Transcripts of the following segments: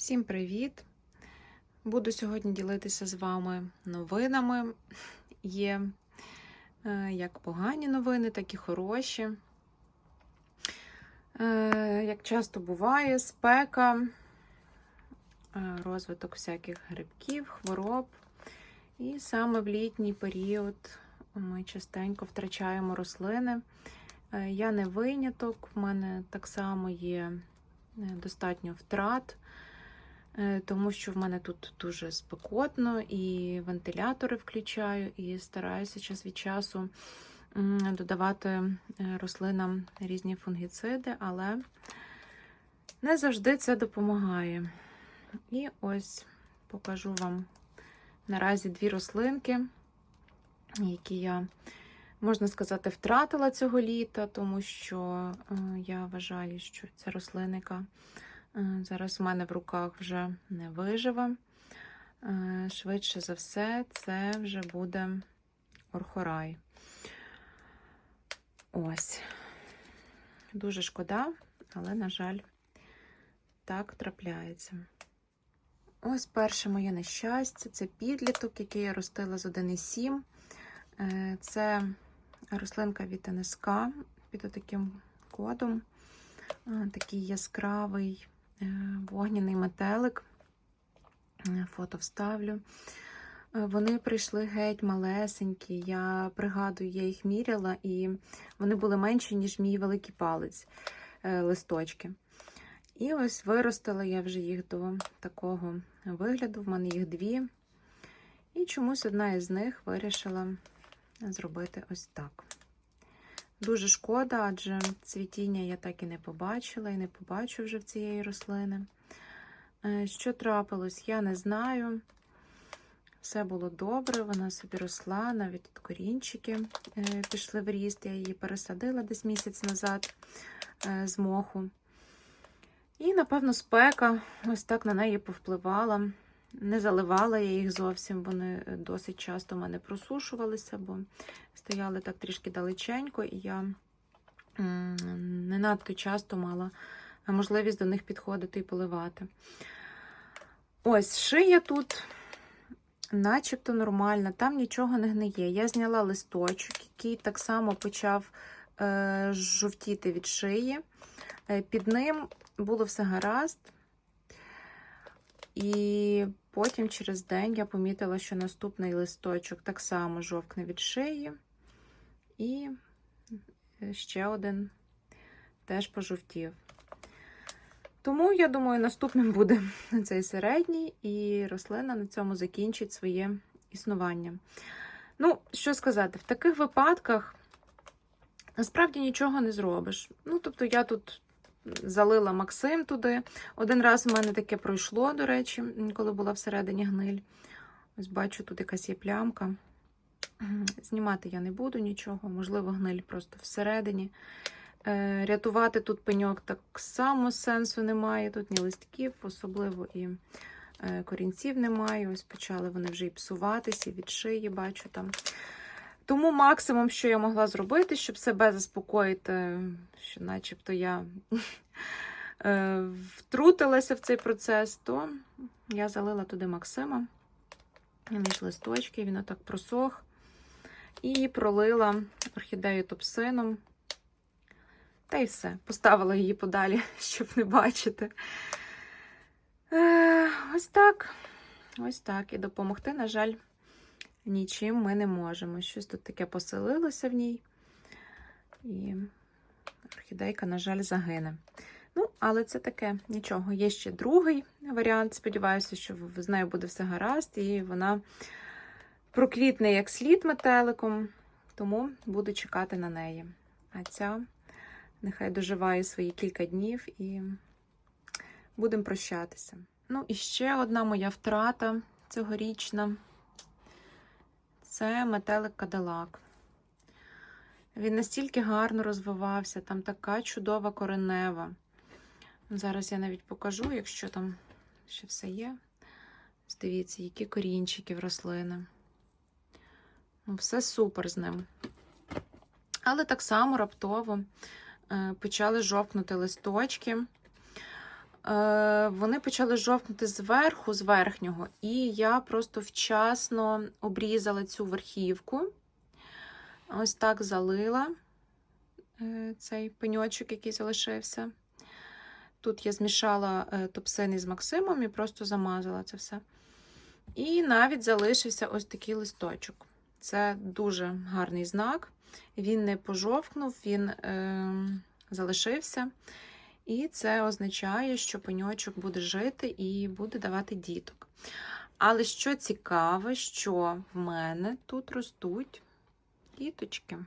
Всім привіт! Буду сьогодні ділитися з вами новинами. Є е, як погані новини, так і хороші. Е, Як часто буває, спека, е, розвиток всяких грибків, хвороб. І саме в літній період ми частенько втрачаємо рослини. Я не виняток, в мене так само є достатньо втрат. Е, тому що в мене тут дуже спекотно, і вентилятори включаю, і стараюся час від часу додавати е, рослинам різні фунгіциди, але не завжди це допомагає. І ось покажу вам наразі дві рослинки, які я, можна сказати, втратила цього літа, тому що е, я вважаю, що ця рослинника. Е, Зараз в мене в руках вже не виживе. Е, Швидше за все, це вже буде орхорай. Ось. Дуже шкода, але, на жаль, так трапляється. Ось перше моє нещастя це підліток, який я ростила з 1,7. Е, Це рослинка від НСК під таким кодом. Такий яскравий вогняний метелик. Е, Фото вставлю. Е, Вони прийшли геть малесенькі. Я пригадую, я їх міряла, і вони були менші, ніж мій великий палець е, листочки. І ось виростила я вже їх до такого вигляду. В мене їх дві. І чомусь одна із них вирішила зробити ось так. Дуже шкода, адже цвітіння я так і не побачила, і не побачу вже в цієї рослини. Е, Що трапилось, я не знаю. Все було добре, вона собі росла, навіть тут корінчики е, пішли в ріст. Я її пересадила десь місяць назад е, з моху. І, напевно, спека ось так на неї повпливала. Не заливала я їх зовсім, вони досить часто в мене просушувалися, бо стояли так трішки далеченько, і я не надто часто мала можливість до них підходити і поливати. Ось шия тут начебто нормальна, там нічого не гниє. Я зняла листочок, який так само почав е, жовтіти від шиї. Е, Під ним було все гаразд. І потім через день я помітила, що наступний листочок так само жовкне від шиї. І ще один теж пожовтів. Тому, я думаю, наступним буде цей середній, і рослина на цьому закінчить своє існування. Ну, що сказати, в таких випадках насправді нічого не зробиш. Ну, тобто, я тут залила Максим туди. Один раз у мене таке пройшло, до речі, коли була всередині гниль. Ось бачу, тут якась є плямка. Знімати я не буду нічого, можливо, гниль просто всередині. Е, Рятувати тут пеньок так само сенсу немає. Тут ні листків, особливо і е, корінців немає. Ось почали вони вже і псуватися, від шиї бачу там. Тому максимум, що я могла зробити, щоб себе заспокоїти, що начебто я е, втрутилася в цей процес, то я залила туди Максима між листочки, він отак просох. І пролила орхідею топсином. Та й все. Поставила її подалі, щоб не бачити. Е, ось так. Ось так. І допомогти, на жаль, нічим ми не можемо. Щось тут таке поселилося в ній. І орхідейка, на жаль, загине. Ну, але це таке нічого. Є ще другий варіант. Сподіваюся, що з нею буде все гаразд, і вона проквітне як слід метеликом, тому буду чекати на неї. А ця нехай доживає свої кілька днів і будемо прощатися. Ну, і ще одна моя втрата цьогорічна це метелик Кадилак. Він настільки гарно розвивався, там така чудова коренева. Зараз я навіть покажу, якщо там ще все є. Дивіться, які корінчики в рослини. Ну, все супер з ним. Але так само раптово е, почали жовкнути листочки. Е, Вони почали жовкнути зверху, з верхнього, і я просто вчасно обрізала цю верхівку. Ось так залила е, цей пеньочок, який залишився. Тут я змішала е, топсин із Максимом і просто замазала це все. І навіть залишився ось такий листочок. Це дуже гарний знак. Він не пожовкнув, він е, залишився. І це означає, що пеньочок буде жити і буде давати діток. Але що цікаве, що в мене тут ростуть діточки.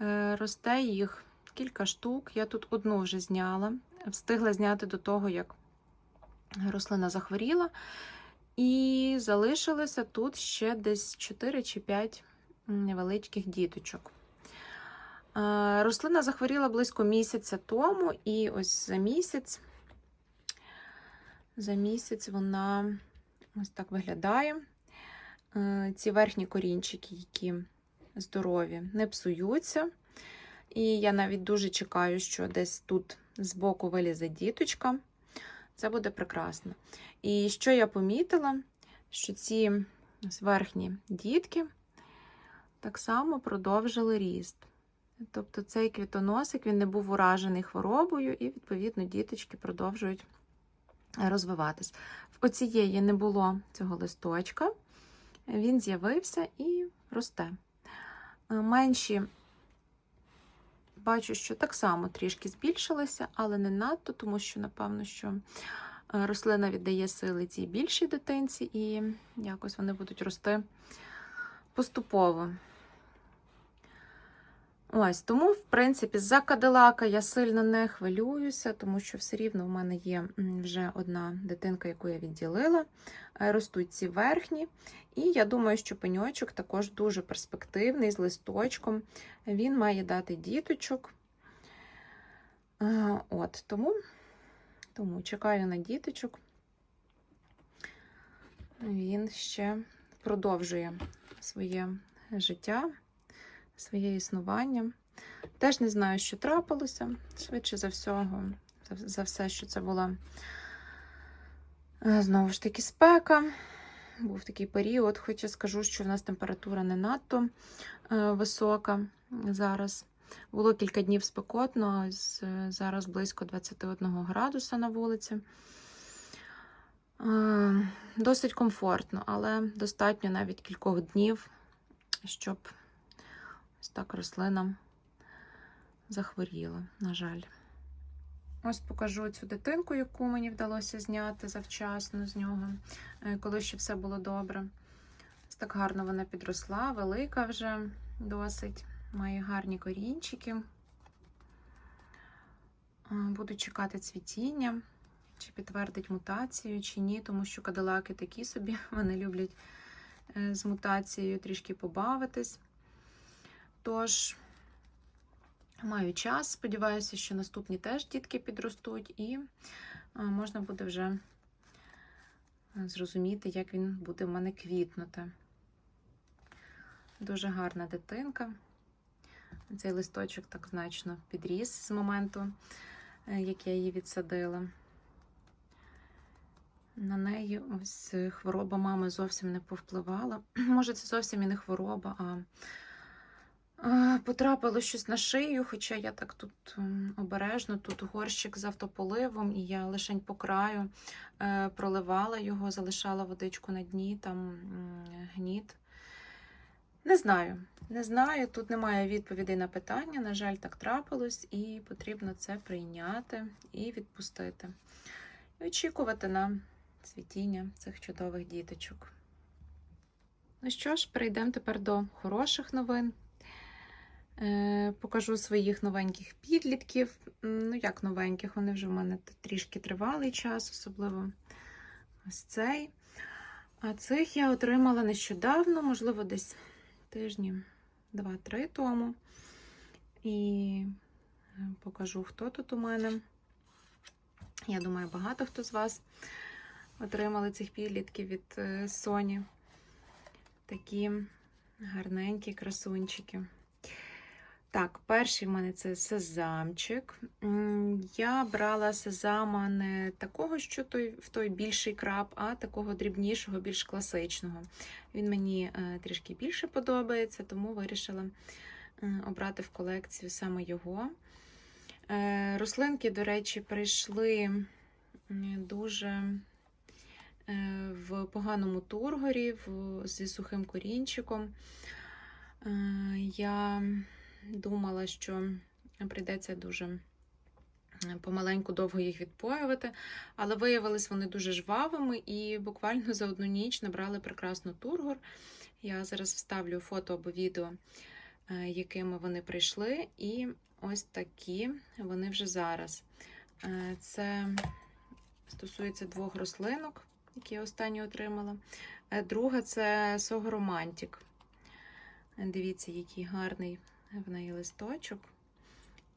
Е, Росте їх кілька штук. Я тут одну вже зняла, встигла зняти до того, як рослина захворіла. І залишилося тут ще десь 4 чи 5 невеличких діточок. Е, Рослина захворіла близько місяця тому, і ось за місяць, за місяць вона ось так виглядає. Е, Ці верхні корінчики, які здорові, не псуються. І я навіть дуже чекаю, що десь тут збоку вилізе діточка. Це буде прекрасно. І що я помітила, що ці верхні дітки так само продовжили ріст. Тобто цей квітоносик він не був уражений хворобою, і, відповідно, діточки продовжують розвиватись. В оцієї не було цього листочка, він з'явився і росте. Е, Менші, бачу, що так само трішки збільшилися, але не надто, тому що, напевно, що е, рослина віддає сили цій більшій дитинці, і якось вони будуть рости поступово. Ось, тому, в принципі, за кадилака я сильно не хвилююся, тому що все рівно в мене є вже одна дитинка, яку я відділила. Е, Ростуть ці верхні. І я думаю, що пеньочок також дуже перспективний, з листочком. Він має дати діточок. Е, От, тому, тому чекаю на діточок. Він ще продовжує своє життя своє існування. Теж не знаю, що трапилося. Швидше за всього, за, все, що це була е, знову ж таки спека. Був такий період, хоча скажу, що в нас температура не надто е, висока зараз. Було кілька днів спекотно, зараз близько 21 градуса на вулиці. Е, Досить комфортно, але достатньо навіть кількох днів, щоб Ось так рослина захворіла, на жаль. Ось покажу цю дитинку, яку мені вдалося зняти завчасно з нього, е, коли ще все було добре. Ось так гарно вона підросла, велика вже досить, має гарні корінчики. Е, Буду чекати цвітіння, чи підтвердить мутацію, чи ні, тому що кадилаки такі собі, вони люблять е, з мутацією трішки побавитись. Тож, маю час, сподіваюся, що наступні теж дітки підростуть, і можна буде вже зрозуміти, як він буде в мене квітнути. Дуже гарна дитинка. Цей листочок так значно підріс з моменту, е, як я її відсадила. На неї ось хвороба мами зовсім не повпливала. Може, це зовсім і не хвороба, а Е, Потрапило щось на шию, хоча я так тут обережно, тут горщик з автополивом, і я лишень по краю е, проливала його, залишала водичку на дні, там гніт. Не знаю, не знаю, тут немає відповідей на питання. На жаль, так трапилось, і потрібно це прийняти і відпустити. І очікувати на цвітіння цих чудових діточок. Ну що ж, перейдемо тепер до хороших новин. Е, Покажу своїх новеньких підлітків. Ну, як новеньких, вони вже в мене трішки тривалий час, особливо ось цей. А цих я отримала нещодавно, можливо, десь тижні 2-3 тому. І е, покажу, хто тут у мене. Я думаю, багато хто з вас отримали цих підлітків від е, Sony. Такі гарненькі красунчики. Так, перший в мене це сезамчик. Я брала сезама не такого, що той, в той більший краб, а такого дрібнішого, більш класичного. Він мені е, трішки більше подобається, тому вирішила е, обрати в колекцію саме його. Е, Рослинки, до речі, прийшли дуже в поганому тургорі зі сухим корінчиком. Я думала, що прийдеться дуже помаленьку довго їх відпоювати, але виявились вони дуже жвавими і буквально за одну ніч набрали прекрасну тургор. Я зараз вставлю фото або відео, е, якими вони прийшли, і ось такі вони вже зараз. Е, Це стосується двох рослинок, які я останню отримала. Е, Друга це Согромантік. Дивіться, який гарний в неї листочок.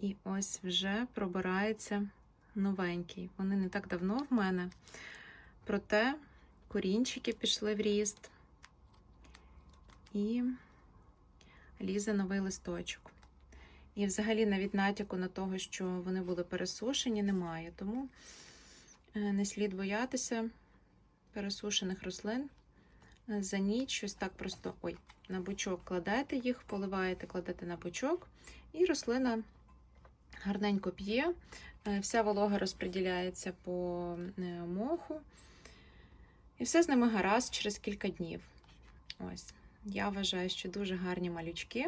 І ось вже пробирається новенький. Вони не так давно в мене. Проте корінчики пішли в ріст. І лізе новий листочок. І взагалі навіть натяку на того, що вони були пересушені, немає. Тому е, не слід боятися пересушених рослин. За ніч щось так просто ой, на бочок кладете їх, поливаєте, кладете на бочок, і рослина гарненько п'є. Е, Вся волога розподіляється по е, моху. І все з ними гаразд через кілька днів. Ось. Я вважаю, що дуже гарні малючки,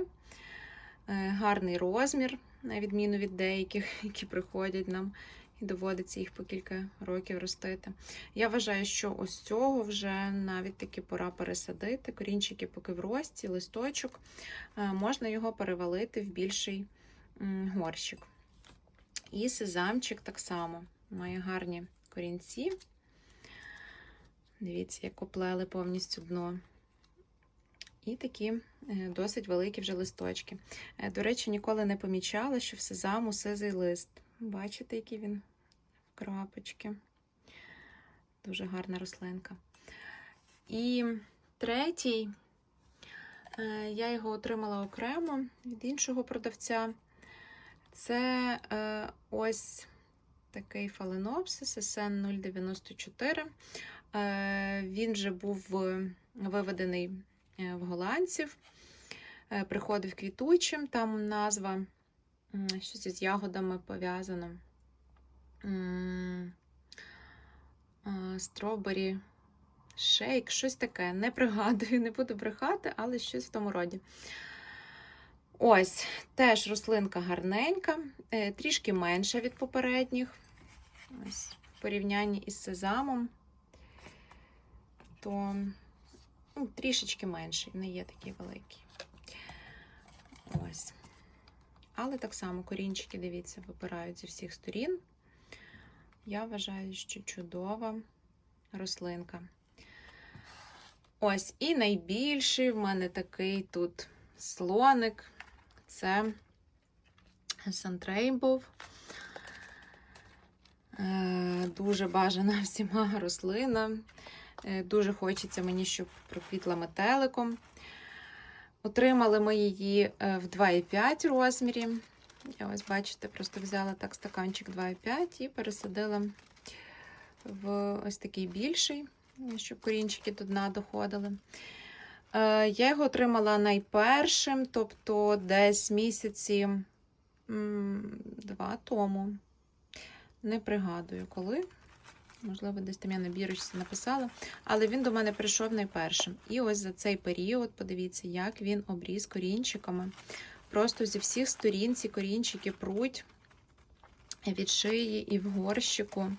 Е, гарний розмір, на відміну від деяких, які приходять нам і доводиться їх по кілька років ростити. Я вважаю, що ось цього вже навіть таки пора пересадити. Корінчики поки в рості, листочок. Е, Можна його перевалити в більший горщик. І сезамчик так само має гарні корінці. Дивіться, як оплели повністю дно. І такі е, досить великі вже листочки. Е, До речі, ніколи не помічала, що в сезаму сизий лист. Бачите, який він крапочки. Дуже гарна рослинка. І третій, е, я його отримала окремо від іншого продавця. Це е, ось такий фаленопсис SN 094. Е, Він же був е, виведений в голландців, приходив квітучим, там назва щось із ягодами пов'язано. Стробері шейк, щось таке. Не пригадую, не буду брехати, але щось в тому роді. Ось, теж рослинка гарненька, е, трішки менша від попередніх. Ось, в порівнянні із сезамом, то ну, трішечки менший, не є такий великий. Ось. Але так само корінчики, дивіться, випирають зі всіх сторін. Я вважаю, що чудова рослинка. Ось, і найбільший в мене такий тут слоник. Це Сантрейбов. Е, Дуже бажана всіма рослина. Е, Дуже хочеться мені, щоб проквітла метеликом. Отримали ми її е, в 2,5 розмірі. Я ось, бачите, просто взяла так стаканчик 2,5 і пересадила в ось такий більший, щоб корінчики до дна доходили. Е, Я його отримала найпершим, тобто десь місяці два тому. Не пригадую коли. Можливо, десь там я на бірочці написала. Але він до мене прийшов найпершим. І ось за цей період, подивіться, як він обріз корінчиками. Просто зі всіх сторін ці корінчики пруть від шиї і в горщику.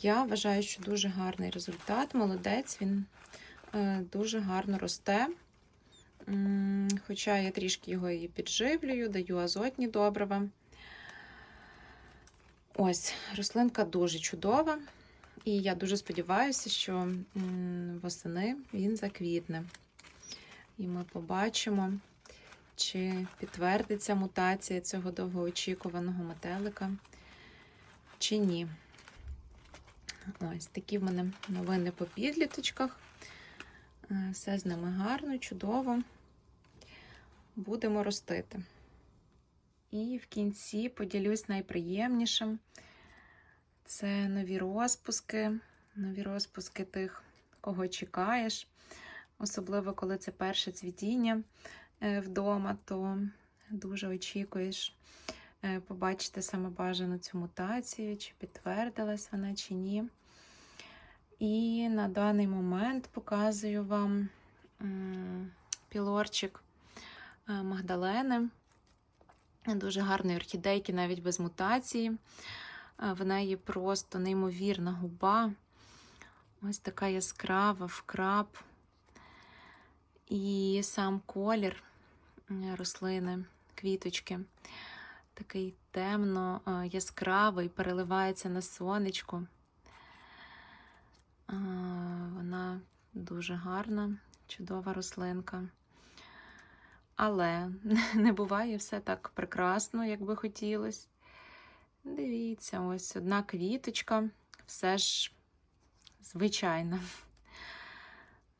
Я вважаю, що дуже гарний результат. Молодець, він е, дуже гарно росте. Хоча я трішки його і підживлюю, даю азотні добрива. Ось, рослинка дуже чудова. І я дуже сподіваюся, що восени він заквітне. І ми побачимо, чи підтвердиться мутація цього довгоочікуваного метелика, чи ні. Ось такі в мене новини по підліточках. Е, Все з ними гарно, чудово. будемо ростити. І в кінці поділюсь найприємнішим. Це нові розпуски, нові розпуски тих, кого чекаєш. Особливо, коли це перше цвітіння вдома, то дуже очікуєш е, побачити саме бажану цю мутацію, чи підтвердилась вона, чи ні. І на даний момент показую вам пілорчик е, Магдалени. Дуже гарної орхідейки, навіть без мутації. Е, В неї просто неймовірна губа. Ось така яскрава вкраб. І сам колір е, рослини, квіточки. Такий темно е, яскравий, переливається на сонечку. Е, Вона дуже гарна, чудова рослинка. Але не буває все так прекрасно, як би хотілося. Дивіться, ось одна квіточка, все ж звичайна.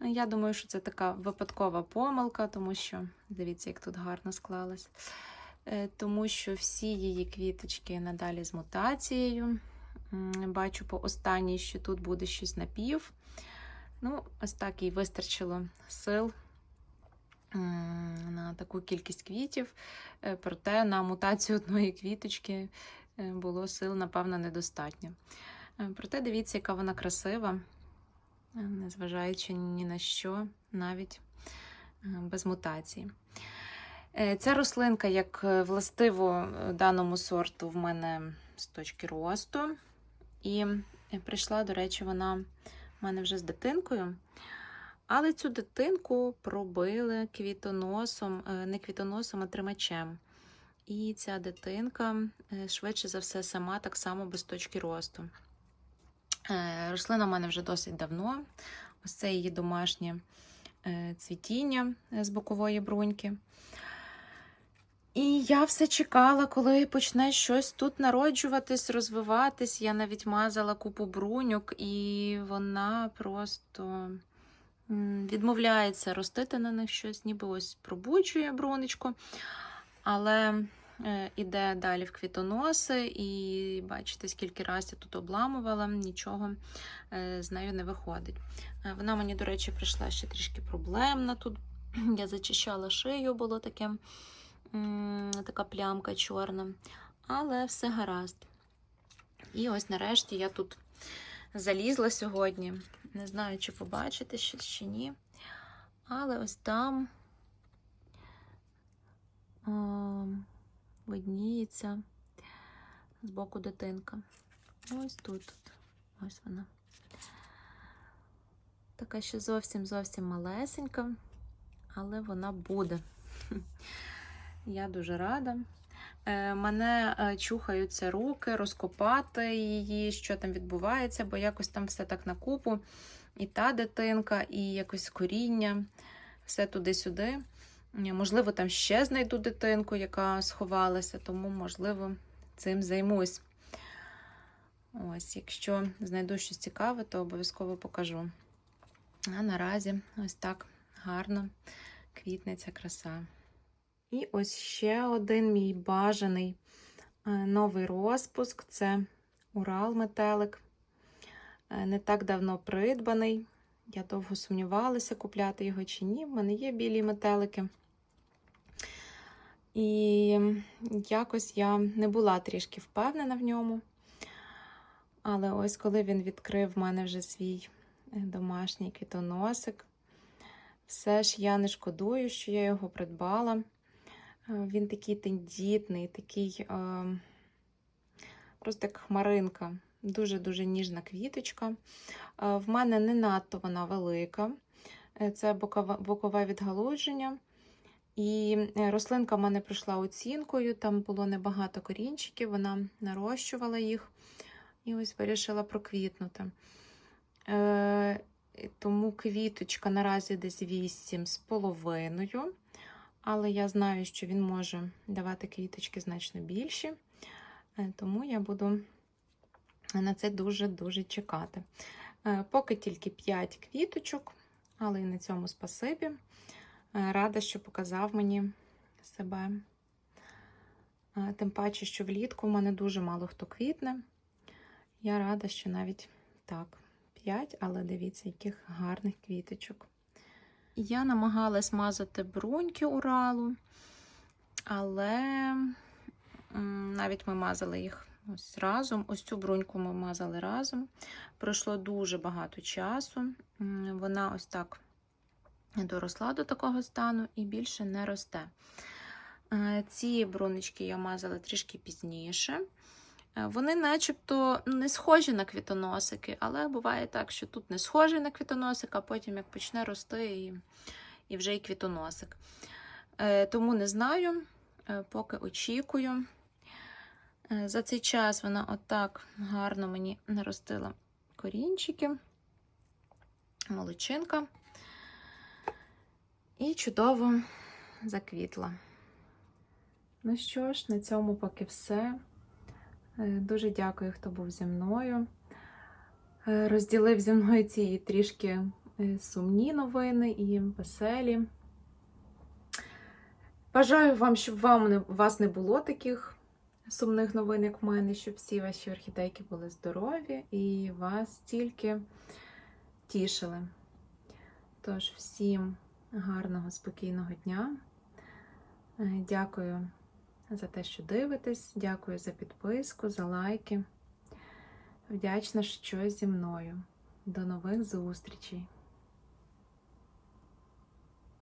Я думаю, що це така випадкова помилка, тому що, дивіться, як тут гарно склалось. Е, Тому що всі її квіточки надалі з мутацією. Бачу по останній, що тут буде щось напів. Ну, ось так їй вистачило сил на таку кількість квітів. Е, Проте на мутацію одної квіточки е, було сил, напевно, недостатньо. Проте дивіться, яка вона красива, незважаючи ні на що, навіть е, без мутації. Е, Ця рослинка, як е, властиво даному сорту, в мене з точки росту. І прийшла, до речі, вона в мене вже з дитинкою. Але цю дитинку пробили квітоносом, не квітоносом, а тримачем. І ця дитинка, швидше за все, сама так само без точки росту. Е, Рослина в мене вже досить давно. Ось це її домашнє е, цвітіння е, з бокової бруньки. І я все чекала, коли почне щось тут народжуватись, розвиватись. Я навіть мазала купу бруньок, і вона просто відмовляється ростити на них щось, ніби ось пробуджує брунечку, але іде далі в квітоноси, і бачите, скільки разів я тут обламувала, нічого е, з нею не виходить. Е, Вона мені, до речі, прийшла ще трішки проблемна. Тут я зачищала шию, було таке така плямка чорна, але все гаразд. І ось нарешті я тут залізла сьогодні. Не знаю, чи побачите щось чи ні. Але ось там видніється з боку дитинка. Ось тут. Ось вона. Така ще зовсім зовсім малесенька, але вона буде. Я дуже рада. Е, Мене е, чухаються руки, розкопати її, що там відбувається, бо якось там все так на купу. І та дитинка, і якось коріння, все туди-сюди. Можливо, там ще знайду дитинку, яка сховалася, тому, можливо, цим займусь. Ось, якщо знайду щось цікаве, то обов'язково покажу. А наразі ось так гарно квітне ця краса. І ось ще один мій бажаний е, новий розпуск це Урал метелик. Е, Не так давно придбаний. Я довго сумнівалася, купляти його чи ні. В мене є білі метелики. І якось я не була трішки впевнена в ньому. Але ось коли він відкрив в мене вже свій е, домашній квітоносик, все ж я не шкодую, що я його придбала. Е, Він такий тендітний, такий е, просто як хмаринка. Дуже-дуже ніжна квіточка. Е, В мене не надто вона велика. Це бокове відгалудження. І е, рослинка в мене прийшла оцінкою, там було небагато корінчиків, вона нарощувала їх і ось вирішила проквітнути. Е, тому квіточка наразі десь 8 з половиною. Але я знаю, що він може давати квіточки значно більші. Е, Тому я буду на це дуже-дуже чекати. Е, Поки тільки 5 квіточок, але і на цьому спасибі. Е, Рада, що показав мені себе. Е, Тим паче, що влітку в мене дуже мало хто квітне. Я рада, що навіть так, 5, але дивіться, яких гарних квіточок. Я намагалась мазати бруньки Уралу, але навіть ми мазали їх ось разом. Ось цю бруньку ми мазали разом. Пройшло дуже багато часу. Вона ось так доросла до такого стану і більше не росте. Е, Ці брунички я мазала трішки пізніше. Е, Вони начебто не схожі на квітоносики, але буває так, що тут не схожий на квітоносик, а потім як почне рости і, і вже і квітоносик. Е, Тому не знаю, поки очікую. За цей час вона отак гарно мені наростила корінчики, молочинка. І чудово заквітла. Ну що ж, на цьому поки все. Е, Дуже дякую, хто був зі мною. Е, Розділив зі мною ці трішки е, сумні новини і веселі. Бажаю вам, щоб вам у вас не було таких сумних новин, як в мене, щоб всі ваші орхідейки були здорові і вас тільки тішили. Тож, всім гарного, спокійного дня. Е, Дякую за те, що дивитесь. Дякую за підписку, за лайки. Вдячна, що зі мною. До нових зустрічей!